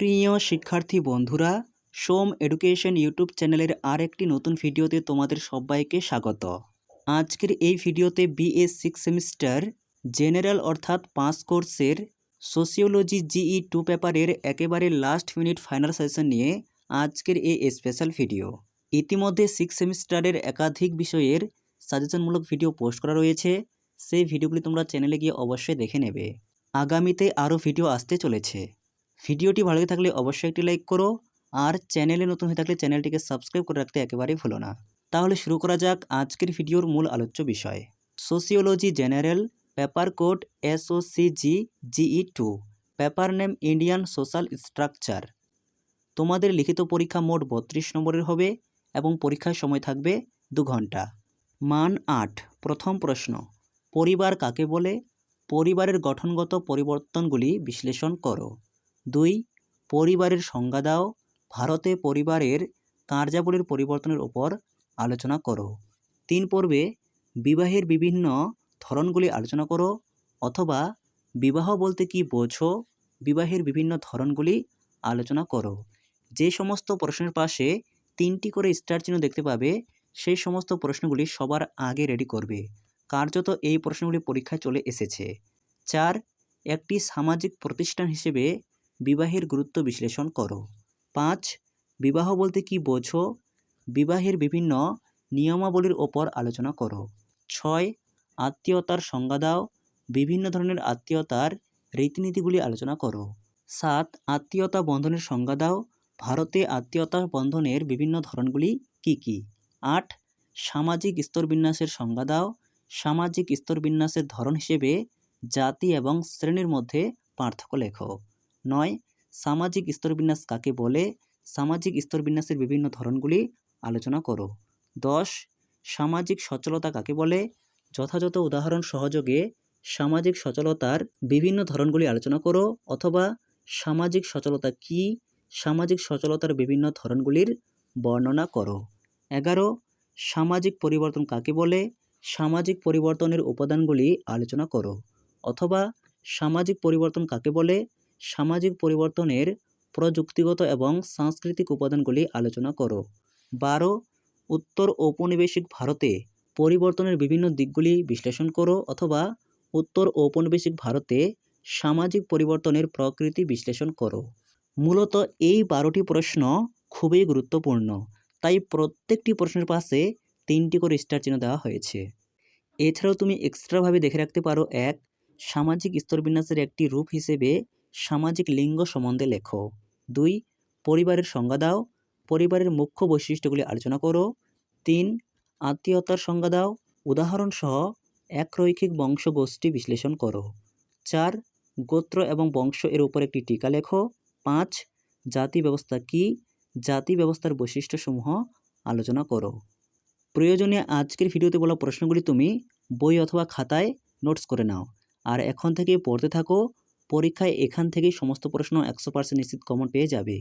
প্রিয় শিক্ষার্থী বন্ধুরা, সোম এডুকেশন ইউটিউব চ্যানেলের আর একটি নতুন ভিডিওতে তোমাদের সবাইকে স্বাগত। আজকের এই ভিডিওতে বিএ সিক্স সেমিস্টার জেনারেল অর্থাৎ পাঁচ কোর্সের সোসিওলজি জিই টু পেপারের একেবারে লাস্ট মিনিট ফাইনাল সেশন নিয়ে আজকের এই স্পেশাল ভিডিও ইতিমধ্যে সিক্স সেমিস্টারের একাধিক বিষয়ের সাজেশনমূলক ভিডিও পোস্ট করা রয়েছে। সেই ভিডিওগুলি তোমরা চ্যানেলে গিয়ে অবশ্যই দেখে নেবে। আগামীতে আরও ভিডিও আসতে চলেছে। ভিডিওটি ভালো থাকলে অবশ্যই একটি লাইক করো আর চ্যানেলে নতুন হয়ে থাকলে চ্যানেলটিকে সাবস্ক্রাইব করে রাখতে একেবারেই ভুলো না। তাহলে শুরু করা যাক আজকের ভিডিওর মূল আলোচ্য বিষয়। Sociology general paper code SOCG GE two paper name Indian social structure তোমাদের লিখিত পরীক্ষা মোট বত্রিশ নম্বরের হবে এবং পরীক্ষার সময় থাকবে দু ঘণ্টা। মান আট, প্রথম প্রশ্ন, পরিবার কাকে বলে? পরিবারের গঠনগত পরিবর্তনগুলি বিশ্লেষণ করো। দুই, পরিবারের সংজ্ঞা দাও, ভারতে পরিবারের কার্যাবলীর পরিবর্তনের ওপর আলোচনা করো। তিন পর্বে বিবাহের বিভিন্ন ধরনগুলি আলোচনা করো অথবা বিবাহ বলতে কি বোঝো বিবাহের বিভিন্ন ধরনগুলি আলোচনা করো। যে সমস্ত প্রশ্নের পাশে তিনটি করে স্টার চিহ্ন দেখতে পাবে, সেই সমস্ত প্রশ্নগুলি সবার আগে রেডি করবে। কার্যত এই প্রশ্নগুলি পরীক্ষায় চলে এসেছে। চার, একটি সামাজিক প্রতিষ্ঠান হিসেবে বিবাহের গুরুত্ব বিশ্লেষণ করো। পাঁচ, বিবাহ বলতে কি বোঝো? বিবাহের বিভিন্ন নিয়মাবলীর ওপর আলোচনা করো। ছয়, আত্মীয়তার সংজ্ঞা দাও। বিভিন্ন ধরনের আত্মীয়তার রীতিনীতিগুলি আলোচনা করো। সাত, আত্মীয়তা বন্ধনের সংজ্ঞা দাও। ভারতে আত্মীয়তা বন্ধনের বিভিন্ন ধরনগুলি কি কি? আট, সামাজিক স্তরবিন্যাসের সংজ্ঞা দাও। সামাজিক স্তরবিন্যাসের ধরন হিসেবে জাতি এবং শ্রেণির মধ্যে পার্থক্য লেখো। নয়, সামাজিক স্তরবিন্যাস কাকে বলে? সামাজিক স্তরবিন্যাসের বিভিন্ন ধরনগুলি আলোচনা করো। দশ, সামাজিক সচলতা কাকে বলে? যথাযথ উদাহরণ সহযোগে সামাজিক সচলতার বিভিন্ন ধরনগুলি আলোচনা করো, অথবা সামাজিক সচলতা কি? সামাজিক সচলতার বিভিন্ন ধরনগুলির বর্ণনা করো। এগারো, সামাজিক পরিবর্তন কাকে বলে? সামাজিক পরিবর্তনের উপাদানগুলি আলোচনা করো, অথবা সামাজিক পরিবর্তন কাকে বলে? সামাজিক পরিবর্তনের প্রযুক্তিগত এবং সাংস্কৃতিক উপাদানগুলি আলোচনা করো। বারো, উত্তর ঔপনিবেশিক ভারতে পরিবর্তনের বিভিন্ন দিকগুলি বিশ্লেষণ করো অথবা উত্তর ঔপনিবেশিক ভারতে সামাজিক পরিবর্তনের প্রকৃতি বিশ্লেষণ করো। মূলত এই বারোটি প্রশ্ন খুবই গুরুত্বপূর্ণ, তাই প্রত্যেকটি প্রশ্নের পাশে তিনটি করে স্টার চিহ্ন দেওয়া হয়েছে। এছাড়াও তুমি এক্সট্রাভাবে দেখে রাখতে পারো এক, সামাজিক স্তরবিন্যাসের একটি রূপ হিসেবে সামাজিক লিঙ্গ সম্বন্ধে লেখো। দুই, পরিবারের সংজ্ঞা দাও। পরিবারের মুখ্য বৈশিষ্ট্যগুলি আলোচনা করো। তিন, আত্মীয়তার সংজ্ঞা দাও। উদাহরণসহ একরৈখিক বংশগোষ্ঠী বিশ্লেষণ করো। চার, গোত্র এবং বংশ এর উপর একটি টিকা লেখো। পাঁচ, জাতি ব্যবস্থা কি? জাতি ব্যবস্থার বৈশিষ্ট্যসমূহ আলোচনা করো। প্রয়োজনে আজকের ভিডিওতে বলা প্রশ্নগুলি তুমি বই অথবা খাতায় নোটস করে নাও। আর এখন থেকে পড়তে থাকো। পরীক্ষায় এখান থেকেই সমস্ত প্রশ্ন একশো পার্সেন্ট নিশ্চিত কমন পেয়ে যাবে।